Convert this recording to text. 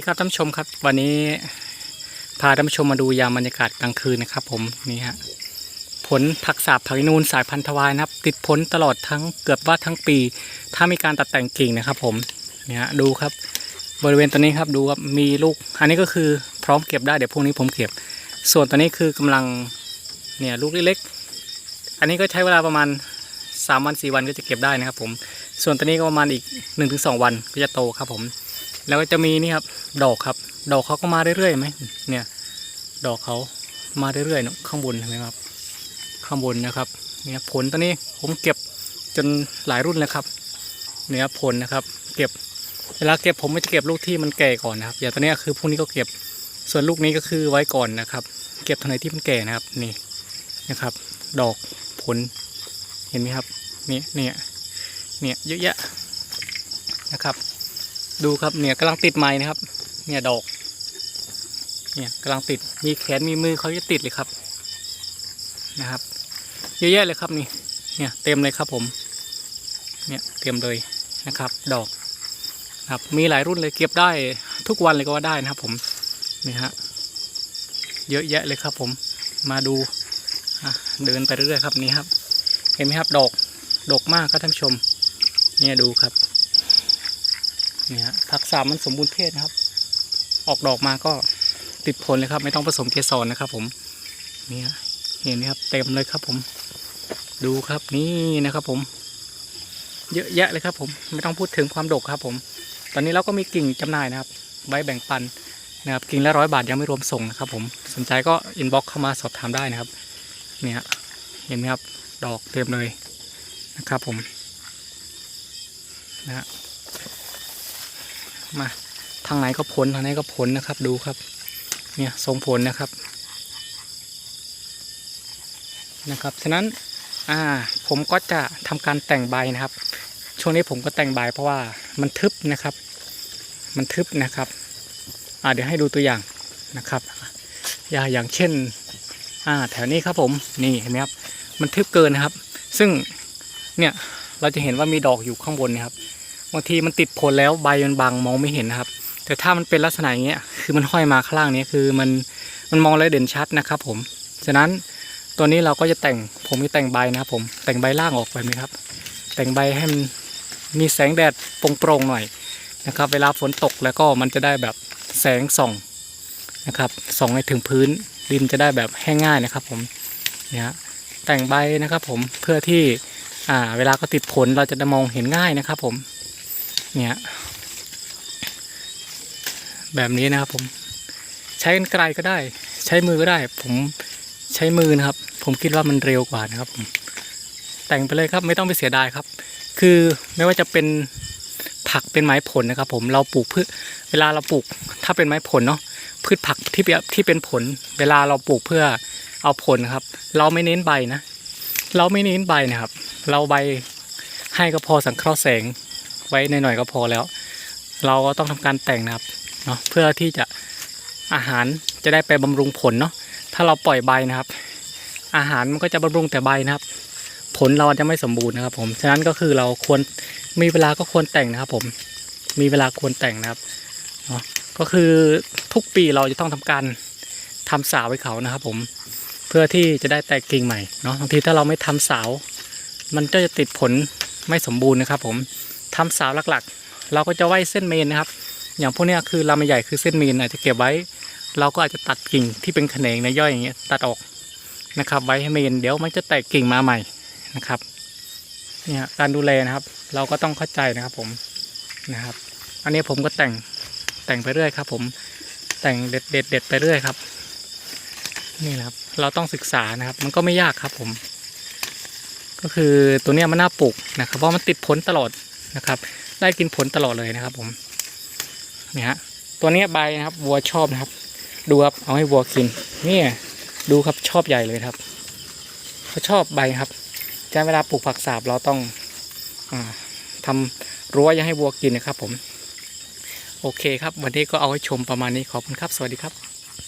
ดีครับท่านผู้ชมครับ วันนี้พาท่านผู้ชมมาดูยามบรรยากาศกลางคืนนะครับ ผมนี่ฮะผลผักสาบผักนูนสายพันธุ์ทวายนะครับ ติดผลตลอดทั้งเกือบว่าทั้งปี ถ้ามีการตัดแต่งกิ่งนะครับ ผมนี่ฮะดูครับ บริเวณตัวนี้ครับดูครับมีลูก อันนี้ก็คือพร้อมเก็บได้เดี๋ยวพรุ่งนี้ผมเก็บ ส่วนตัวนี้คือกำลังเนี่ยลูกเล็กๆอันนี้ก็ใช้เวลาประมาณ3วัน4วันก็จะเก็บได้นะครับ ผมส่วนตัวนี้ก็ประมาณอีก 1-2 วันก็จะโตครับผม แล้วก็จะมีนี่ครับ ดอกครับ ดอกเขาก็มาเรื่อยๆไหมเนี่ย ดอกเขามาเรื่อยๆเนอะข้างบนเห็นไหมครับ ข้างบนนะครับ เนี่ยผลตัวนี้ผมเก็บจนหลายรุ่นแล้วครับ เนี่ยผลนะครับ เก็บเวลาเก็บผมไม่จะเก็บลูกที่มันแก่ก่อนนะครับ อย่างตัวเนี้คือพวกนี้ก็เก็บส่วนลูกนี้ก็คือไว้ก่อนนะครับ เก็บทางไหนที่มันแก่นะครับนี่นะครับ ดอกผลเห็นไหมครับนี่เนี่ยเนี่ยเยอะแยะนะครับ ดูครับเนี่ยกำลังติดไม้นะครับ เนี่ยดอก เนี่ยกำลังติดมีแขนมีมือเขาจะติดเลยครับนะครับ เยอะแยะเลยครับนี่ เนี่ยเต็มเลยครับผม เนี่ยเต็มเลยนะครับ ดอกครับมีหลายรุ่นเลยเก็บได้ทุกวันเลยก็ว่าได้นะครับผมนี่ฮะเยอะแยะเลยครับผมมาดูเดินไปเรื่อยๆครับนี่ครับ เห็นไหมครับดอกดอกมากครับท่านผู้ชม เนี่ยดูครับ นี่ยฮะผักสามมันสมบูรณ์เพศนะครับ ออกดอกมาก็ติดผลเลยครับ ไม่ต้องผสมเกสรนะครับ ผมเนี่ยเห็นไหมครับ เต็มเลยครับ ผม ดูครับนี่นะครับ ผม เยอะแยะเลยครับ ผมไม่ต้องพูดถึงความดกครับ ผม ตอนนี้เราก็มีกิ่งจำหน่ายนะครับไว้แบ่งปันนะครับกิ่งละร้อยบาทยังไม่รวมส่งนะครับ ผมสนใจก็อินบ็อกเข้ามาสอบถามได้นะครับเนี่ยเห็นไหมครับ ดอกเต็มเลยนะครับ ผมนะฮะ มาทางไหนก็ผลทางไหนก็ผลนะครับ ดูครับ เนี่ยทรงผลนะครับนะครับฉะนั้นอ่าผมก็จะทำการแต่งใบนะครับ ช่วงนี้ผมก็แต่งใบเพราะว่ามันทึบนะครับ มันทึบนะครับอ่าเดี๋ยวให้ดูตัวอย่างนะครับอย่าอย่างเช่นอ่าแถวนี้ครับผมนี่เห็นไหมครับมันทึบเกินนะครับ ซึ่งเนี่ยเราจะเห็นว่ามีดอกอยู่ข้างบนนะครับ บางทีมันติดผลแล้วใบมันบางมองไม่เห็นนะครับ แต่ถ้ามันเป็นลักษณะอย่างเงี้ยคือมันห้อยมาข้างล่างนี้คือมันมันมองแล้วเด่นชัดนะครับผมฉะนั้นตัวนี้เราก็จะแต่งผมจะแต่งใบนะครับผมแต่งใบล่างออกแบบนี้ครับ แต่งใบให้มันมีแสงแดดโปร่งๆหน่อยนะครับ เวลาฝนตกแล้วก็มันจะได้แบบแสงส่องนะครับส่องให้ถึงพื้นดินจะได้แบบแห้งง่ายนะครับผมเนี่ยแต่งใบนะครับผมเพื่อที่อ่าเวลาก็ติดผลเราจะได้มองเห็นง่ายนะครับผม เนี่ยแบบนี้นะครับผมใช้กันไกลก็ได้ ใช้มือก็ได้ ผมใช้มือนะครับ ผมคิดว่ามันเร็วกว่านะครับผมแต่งไปเลยครับไม่ต้องไปเสียดายครับ คือไม่ว่าจะเป็นผักเป็นไม้ผลนะครับ ผมเราปลูกพืชเวลาเราปลูกถ้าเป็นไม้ผลเนาะพืชผักที่เป็นที่เป็นผล เวลาเราปลูกเพื่อเอาผลครับ เราไม่เน้นใบนะ เราไม่เน้นใบนะครับ เราใบให้ก็พอสังเคราะห์แสง ไว้หน่อยๆก็พอแล้ว เราก็ต้องทำการแต่งนะครับเนาะเพื่อที่จะอาหารจะได้ไปบำรุงผลเนาะถ้าเราปล่อยใบนะครับ อาหารมันก็จะบำรุงแต่ใบนะครับ ผลเราจะไม่สมบูรณ์นะครับ ผมฉะนั้นก็คือเราควรมีเวลาก็ควรแต่งนะครับ ผมมีเวลาควรแต่งนะครับเนาะก็คือทุกปีเราจะต้องทำการทำสาวไว้เขานะครับ ผมเพื่อที่จะได้แตกกิ่งใหม่เนาะบางทีถ้าเราไม่ทำสาว มันก็จะติดผลไม่สมบูรณ์นะครับ ผม ทำสาวหลักๆ เราก็จะไว้เส้นเมนนะครับ อย่างพวกนี้คือลำใหญ่คือเส้นเมนอาจจะเก็บไว้ เราก็อาจจะตัดกิ่งที่เป็นแขนงในย่อยอย่างเงี้ยตัดออกนะครับ ไว้ให้เมนเดี๋ยวมันจะแตกกิ่งมาใหม่นะครับเนี่ยการดูแลนะครับ เราก็ต้องเข้าใจนะครับผมนะครับ อันนี้ผมก็แต่งแต่งไปเรื่อยครับ ผมแต่งเด็ดเด็ดเด็ดไปเรื่อยครับ นี่ครับ เราต้องศึกษานะครับ มันก็ไม่ยากครับผม ก็คือตัวเนี้ยมันน่าปลูกนะครับเพราะมันติดผลตลอด นะครับ ได้กินผลตลอดเลยนะครับ ผมนี่ฮะตัวนี้ใบนะครับวัวชอบนะครับ ดูครับเอาให้วัวกินนี่ดูครับชอบใหญ่เลยครับเขาชอบใบครับฉะนั้นเวลาปลูกผักสาบเราต้องอาทำรั้วอย่าให้วัวกินนะครับ ผม โอเคครับ วันนี้ก็เอาให้ชมประมาณนี้ขอบคุณครับ สวัสดีครับ